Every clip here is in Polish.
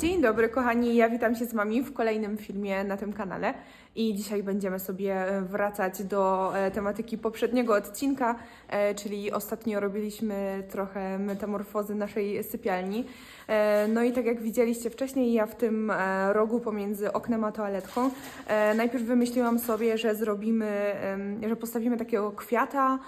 Dzień dobry, kochani. Ja witam się z Wami w kolejnym filmie na tym kanale. I dzisiaj będziemy sobie e, wracać do e, tematyki poprzedniego odcinka, e, czyli ostatnio robiliśmy trochę metamorfozy naszej sypialni. No i tak jak widzieliście wcześniej, ja w tym rogu pomiędzy oknem a toaletką najpierw wymyśliłam sobie, że zrobimy, że postawimy takiego kwiata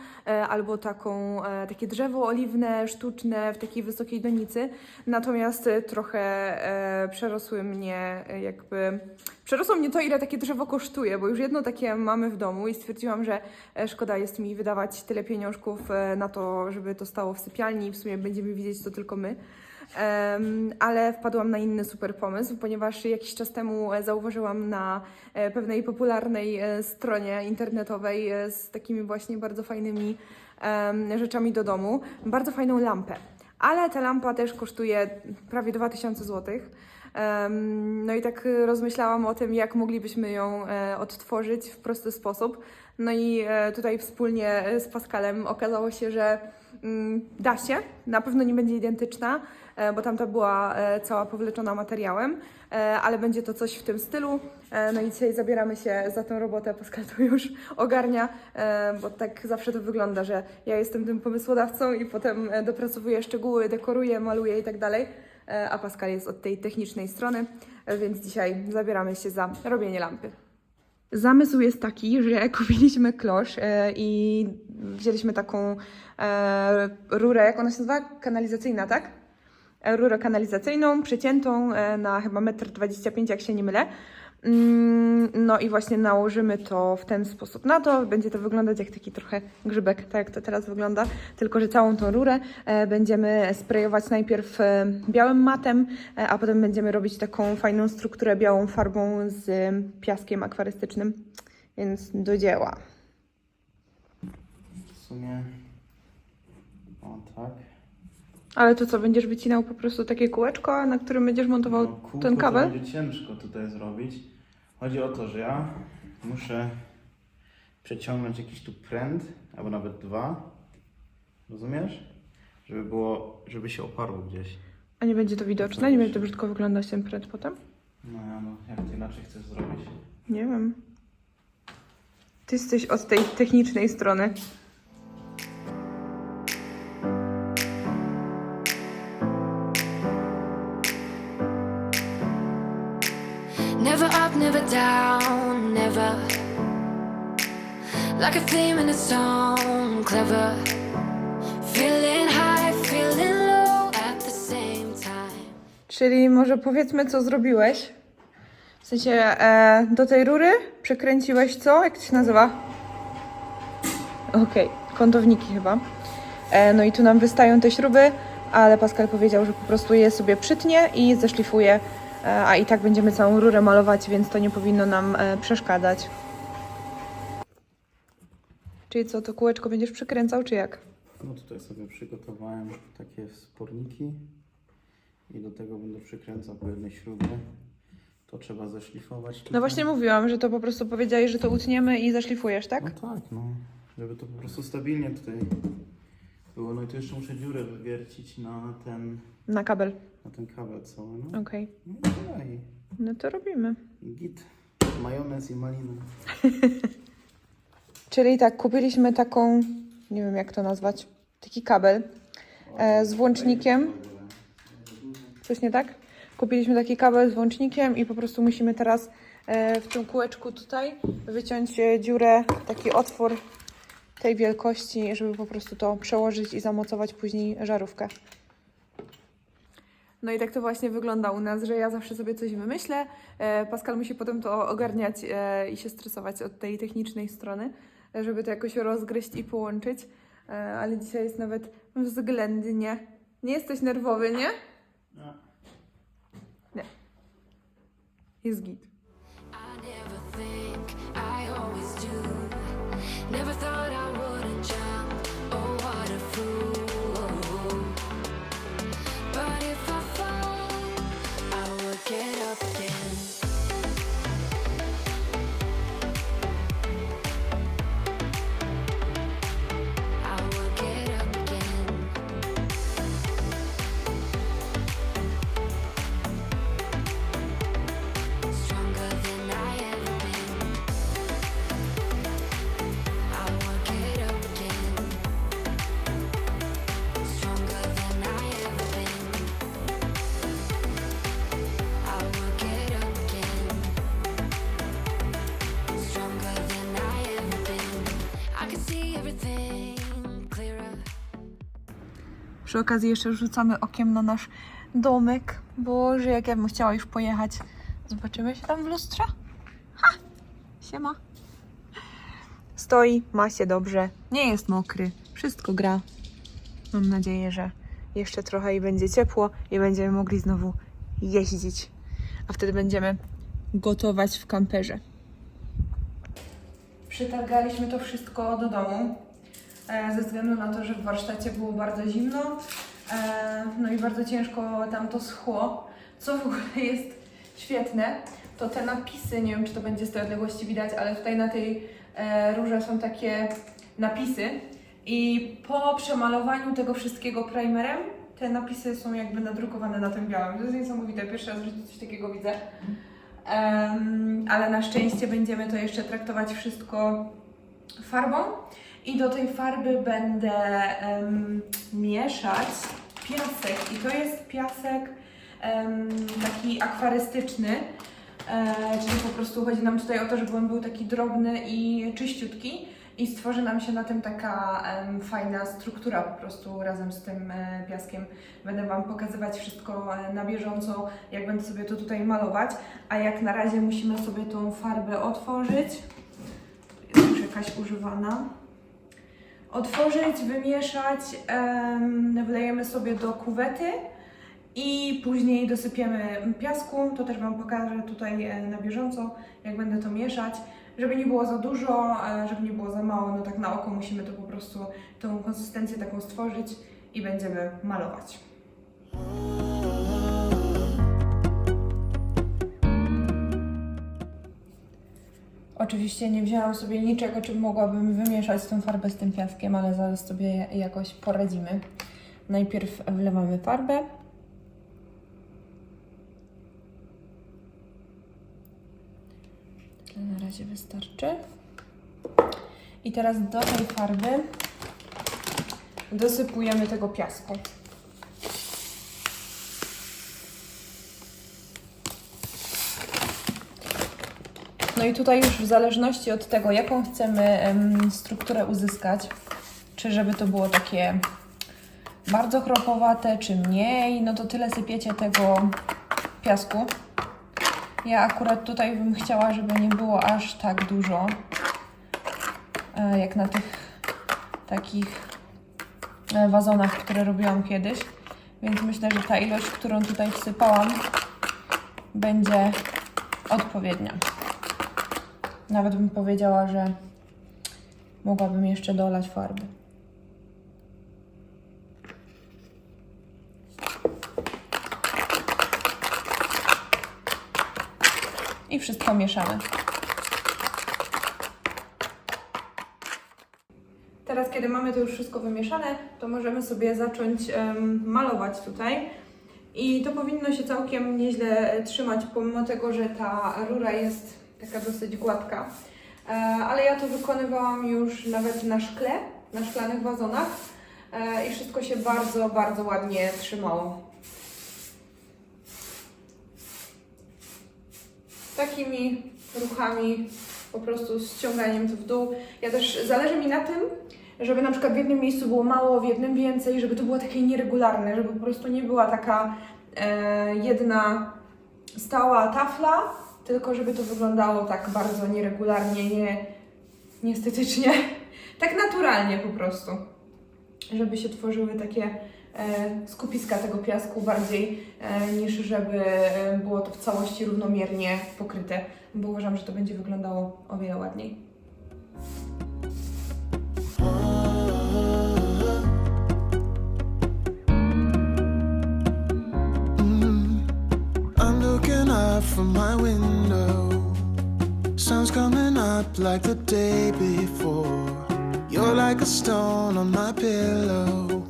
albo taką, takie drzewo oliwne, sztuczne w takiej wysokiej donicy. Natomiast trochę e, przerosły mnie e, jakby. Przerosło mnie to, ile takie drzewo kosztuje, bo już jedno takie mamy w domu i stwierdziłam, że e, szkoda jest mi wydawać tyle pieniążków na to, żeby to stało w sypialni i w sumie będziemy widzieć to tylko my. Em, ale wpadłam na inny super pomysł, ponieważ jakiś czas temu zauważyłam na pewnej popularnej stronie internetowej z takimi właśnie bardzo fajnymi em, rzeczami do domu, bardzo fajną lampę. Ale ta lampa też kosztuje prawie 2000 zł. No i tak rozmyślałam o tym, jak moglibyśmy ją e, odtworzyć w prosty sposób. No i e, tutaj wspólnie e, z Pascalem okazało się, że mm, da się, na pewno nie będzie identyczna, bo tamta była cała powleczona materiałem, ale będzie to coś w tym stylu. E, No i dzisiaj zabieramy się za tę robotę. Pascal to już ogarnia, e, bo tak zawsze to wygląda, że ja jestem tym pomysłodawcą i potem e, dopracowuję szczegóły, dekoruję, maluję i tak dalej, e, a Pascal jest od tej technicznej strony, e, więc dzisiaj zabieramy się za robienie lampy. Zamysł jest taki, że kupiliśmy klosz e, i wzięliśmy taką e, rurę, jak ona się nazywa? Kanalizacyjna, tak? Rurę kanalizacyjną, przeciętą e, na chyba 1,25 m, jak się nie mylę. Mm, No i właśnie nałożymy to w ten sposób na to. Będzie to wyglądać jak taki trochę grzybek, tak jak to teraz wygląda. Tylko, że całą tą rurę e, będziemy sprayować najpierw e, białym matem, a potem będziemy robić taką fajną strukturę białą farbą z piaskiem akwarystycznym. Więc do dzieła. W sumie. O tak. Ale to co, będziesz wycinał po prostu takie kółeczko, na którym będziesz montował No, kółko ten to kabel? będzie ciężko tutaj zrobić. Chodzi o to, że ja muszę przeciągnąć jakiś tu pręt, albo nawet dwa. Rozumiesz? Żeby było, żeby się oparło gdzieś. A nie będzie to widoczne? Nie będzie to brzydko wyglądać ten pręt potem? No ja no, jak ty inaczej chcesz zrobić? Nie wiem. Ty jesteś od tej technicznej strony. Down, never. Like a theme in a song, clever. Feeling high, feeling low at the same time. Czyli może powiedzmy, co zrobiłeś? W sensie e, do tej rury przykręciłeś co? Jak to się nazywa? Okej, kątowniki chyba. E, no i tu nam wystają te śruby, ale Pascal powiedział, że po prostu je sobie przytnie i zeszlifuje, a i tak będziemy całą rurę malować, więc to nie powinno nam e, przeszkadzać. Czyli co, to kółeczko będziesz przykręcał, czy jak? No tutaj sobie przygotowałem takie sporniki i do tego będę przykręcał po jednej śrubie. To trzeba zeszlifować. No tutaj. właśnie mówiłam, że to po prostu powiedziałeś, że to utniemy i zaszlifujesz, tak? No tak, no. Żeby to po prostu stabilnie tutaj było. No i tu jeszcze muszę dziurę wywiercić na ten, Na kabel. Na ten kabel cały, no. Okej. No No to robimy. i git. Majonez i malina. Czyli tak, kupiliśmy taką, nie wiem jak to nazwać, taki kabel e, z włącznikiem. Coś nie tak? Kupiliśmy taki kabel z włącznikiem i po prostu musimy teraz e, w tym kółeczku tutaj wyciąć e, dziurę, taki otwór tej wielkości, żeby po prostu to przełożyć i zamocować później żarówkę. No i tak to właśnie wygląda u nas, że ja zawsze sobie coś wymyślę, e, Pascal musi potem to ogarniać e, i się stresować od tej technicznej strony, żeby to jakoś rozgryźć i połączyć, E, ale dzisiaj jest nawet względnie. Nie jesteś nerwowy, nie? Nie. Jest git. Przy okazji jeszcze rzucamy okiem na nasz domek. Boże, jak ja bym chciała już pojechać. Zobaczymy się tam w lustrze. Ha! Siema. Stoi, ma się dobrze, nie jest mokry, wszystko gra. Mam nadzieję, że jeszcze trochę i będzie ciepło i będziemy mogli znowu jeździć. A wtedy będziemy gotować w kamperze. Przytargaliśmy to wszystko do domu, ze względu na to, że w warsztacie było bardzo zimno, e, no i bardzo ciężko tam to schło. Co w ogóle jest świetne, to te napisy, nie wiem czy to będzie z tej odległości widać, ale tutaj na tej e, rurze są takie napisy i po przemalowaniu tego wszystkiego primerem, te napisy są jakby nadrukowane na tym białym. To jest niesamowite, pierwszy raz w życiu coś takiego widzę. Em, ale na szczęście będziemy to jeszcze traktować wszystko farbą i do tej farby będę em, mieszać piasek i to jest piasek em, taki akwarystyczny, e, czyli po prostu chodzi nam tutaj o to, żeby on był taki drobny i czyściutki i stworzy nam się na tym taka em, fajna struktura po prostu razem z tym e, piaskiem. Będę Wam pokazywać wszystko e, na bieżąco, jak będę sobie to tutaj malować, a jak na razie musimy sobie tą farbę otworzyć. Jest już jakaś używana. Otworzyć, wymieszać, em, wlejemy sobie do kuwety i później dosypiemy piasku. To też Wam pokażę tutaj e, na bieżąco, jak będę to mieszać. Żeby nie było za dużo, e, żeby nie było za mało, no tak na oko musimy to po prostu tą konsystencję taką stworzyć i będziemy malować. Oczywiście nie wzięłam sobie niczego, czym mogłabym wymieszać tą farbę z tym piaskiem, ale zaraz sobie jakoś poradzimy. Najpierw wlewamy farbę. Tyle na razie wystarczy. I teraz do tej farby dosypujemy tego piasku. No i tutaj już w zależności od tego, jaką chcemy em, strukturę uzyskać, czy żeby to było takie bardzo chropowate, czy mniej, no to tyle sypiecie tego piasku. Ja akurat tutaj bym chciała, żeby nie było aż tak dużo, e, jak na tych takich e, wazonach, które robiłam kiedyś. Więc myślę, że ta ilość, którą tutaj wsypałam, będzie odpowiednia. Nawet bym powiedziała, że mogłabym jeszcze dolać farby. I wszystko mieszamy. Teraz, kiedy mamy to już wszystko wymieszane, to możemy sobie zacząć em, malować tutaj. I to powinno się całkiem nieźle trzymać, pomimo tego, że ta rura jest taka dosyć gładka. E, ale ja to wykonywałam już nawet na szkle, na szklanych wazonach e, i wszystko się bardzo, bardzo ładnie trzymało. Takimi ruchami, po prostu ściąganiem to w dół. Ja też zależy mi na tym, żeby na przykład w jednym miejscu było mało, w jednym więcej, żeby to było takie nieregularne, żeby po prostu nie była taka e, jedna stała tafla, tylko żeby to wyglądało tak bardzo nieregularnie, nie, niestetycznie, tak naturalnie po prostu. Żeby się tworzyły takie e, skupiska tego piasku bardziej e, niż żeby e, było to w całości równomiernie pokryte, bo uważam, że to będzie wyglądało o wiele ładniej. From my window. Sun's coming up like the day before. You're like a stone on my pillow.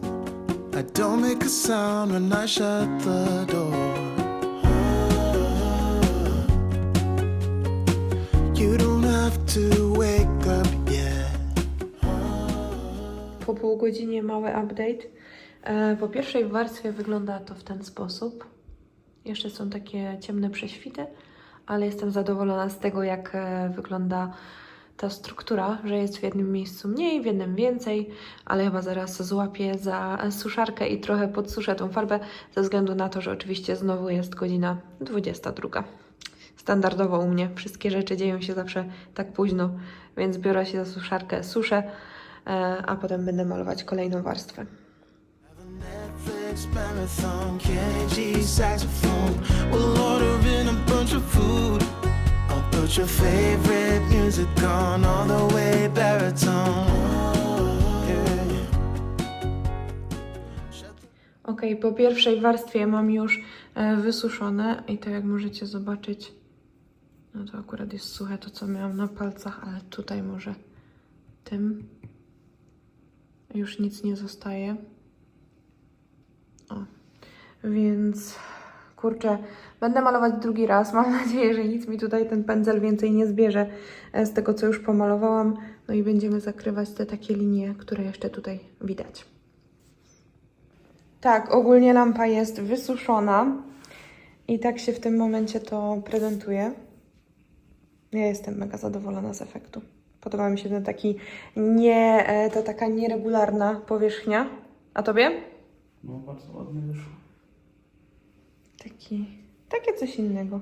I don't make a sound when I shut the door. You don't have to wake up yet. Po pół godzinie mały update. E, Po pierwszej warstwie wygląda to w ten sposób. Jeszcze są takie ciemne prześwity, ale jestem zadowolona z tego, jak e, wygląda ta struktura, że jest w jednym miejscu mniej, w jednym więcej, ale chyba zaraz złapię za suszarkę i trochę podsuszę tą farbę, ze względu na to, że oczywiście znowu jest godzina 22. Standardowo u mnie wszystkie rzeczy dzieją się zawsze tak późno, więc biorę się za suszarkę, suszę, e, a potem będę malować kolejną warstwę. Ok, po pierwszej warstwie mam już e, wysuszone i to jak możecie zobaczyć, no to akurat jest suche to co miałam na palcach, ale tutaj może tym już nic nie zostaje. O, więc kurczę, będę malować drugi raz. Mam nadzieję, że nic mi tutaj ten pędzel więcej nie zbierze e, z tego co już pomalowałam. No i będziemy zakrywać te takie linie, które jeszcze tutaj widać. Tak, ogólnie lampa jest wysuszona i tak się w tym momencie to prezentuje. Ja jestem mega zadowolona z efektu. Podoba mi się ten taki nie, e, ta taka nieregularna powierzchnia. A tobie? No bardzo ładnie wyszło. Taki, takie coś innego.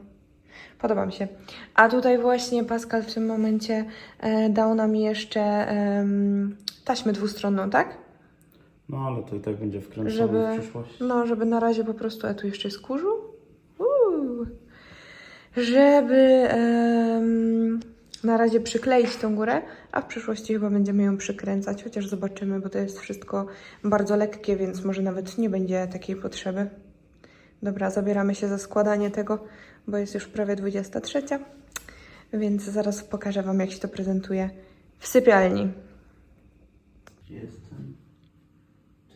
Podoba mi się. A tutaj właśnie Pascal w tym momencie e, dał nam jeszcze em, taśmę dwustronną, tak? No ale to i tak będzie wkręcone w przyszłość. no, żeby na razie po prostu, a tu jeszcze jest kurzu, Uuu. żeby em, na razie przykleić tą górę, a w przyszłości chyba będziemy ją przykręcać, chociaż zobaczymy, bo to jest wszystko bardzo lekkie, więc może nawet nie będzie takiej potrzeby. Dobra, zabieramy się za składanie tego, bo jest już prawie 23, więc zaraz pokażę Wam, jak się to prezentuje w sypialni. Gdzie jest ten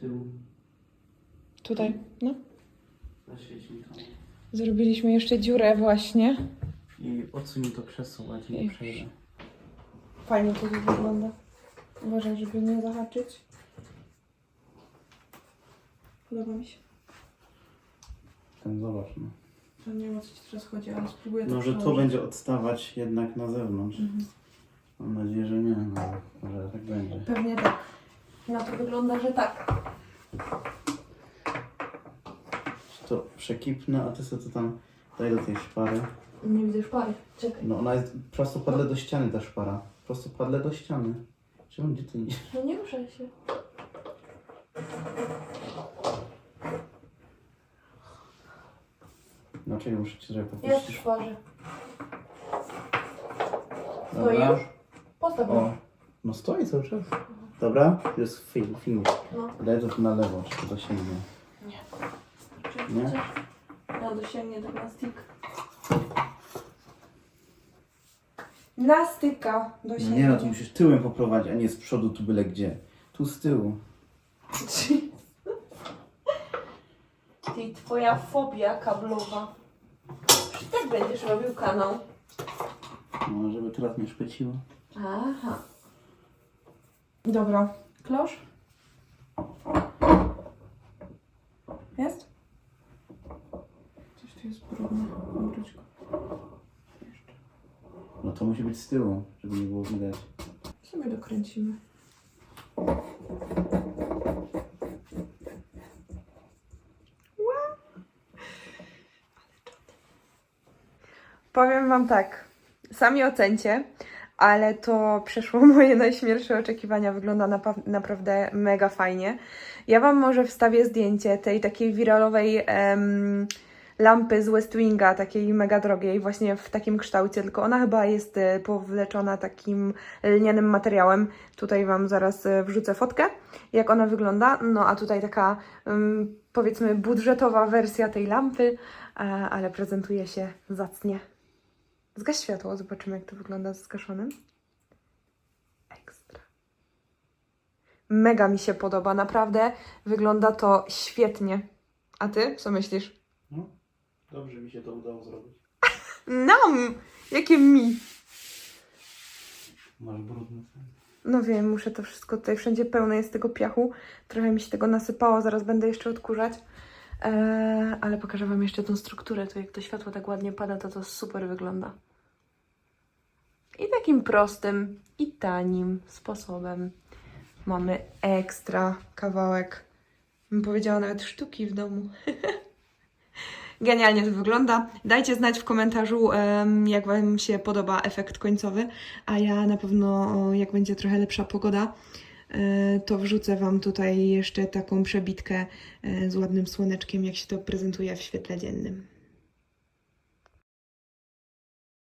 tył? Tutaj, no. Zaświeć mi to. Zrobiliśmy jeszcze dziurę właśnie. I odsuń mi to krzesło, ja ci nie przejdę. Fajnie to tu wygląda. Uważaj, żeby nie zahaczyć. Podoba mi się. Ten zobacz, no. To nie wiem o co ci teraz chodzi, ale spróbuję to No, że to przełożyć. będzie odstawać jednak na zewnątrz. Mhm. Mam nadzieję, że nie, no. Może tak będzie. Pewnie tak. Na to wygląda, że tak. To przekipnę, a ty sobie to tam daj do tej szpary. Nie widzę szpary. Czekaj. No ona jest prostopadle do ściany ta szpara. Prostopadle do ściany. Czemu gdzie ty nie... No nie ruszaj się. No czyli muszę ci trochę Jest w popuścić. szparze. Dobra. już? Postaw O, ją. no stoi cały czas. Dobra, jest film, film. No. Daj to tu na lewo, czy to dosięgnie. Czy Nie? chcesz? Ja dosięgnie tak na stick. Na styka No dosięgnie. nie no, tu musisz tyłem poprowadzić, a nie z przodu tu byle gdzie. Tu z tyłu. Ty, twoja fobia kablowa. Czy tak będziesz robił kanał? No, żeby teraz nie szpeciło. Aha. Dobra. Klosz? Jest? Coś tu jest brudne. Obróć go. Jeszcze. No to musi być z tyłu, żeby nie było widać. Sobie dokręcimy. Powiem Wam tak, sami ocencie, ale to przeszło moje najśmielsze oczekiwania. Wygląda napa- naprawdę mega fajnie. Ja Wam może wstawię zdjęcie tej takiej wiralowej em, lampy z West Winga, takiej mega drogiej, właśnie w takim kształcie, tylko ona chyba jest e, powleczona takim lnianym materiałem. Tutaj Wam zaraz e, wrzucę fotkę, jak ona wygląda. No a tutaj taka powiedzmy budżetowa wersja tej lampy, e, ale prezentuje się zacnie. Zgaś światło, zobaczymy jak to wygląda z zgaszonym. Ekstra. Mega mi się podoba, naprawdę wygląda to świetnie. A ty, co myślisz? No, dobrze mi się to udało zrobić. Nam! Jakie mi! Masz brudny ten. No wiem, muszę to wszystko tutaj, wszędzie pełne jest tego piachu. Trochę mi się tego nasypało, zaraz będę jeszcze odkurzać. Eee, ale pokażę Wam jeszcze tą strukturę, to jak to światło tak ładnie pada, to to super wygląda. I takim prostym i tanim sposobem mamy ekstra kawałek, bym powiedziała nawet sztuki w domu. Genialnie to wygląda. Dajcie znać w komentarzu, jak Wam się podoba efekt końcowy, a ja na pewno, jak będzie trochę lepsza pogoda, e, to wrzucę Wam tutaj jeszcze taką przebitkę e, z ładnym słoneczkiem, jak się to prezentuje w świetle dziennym.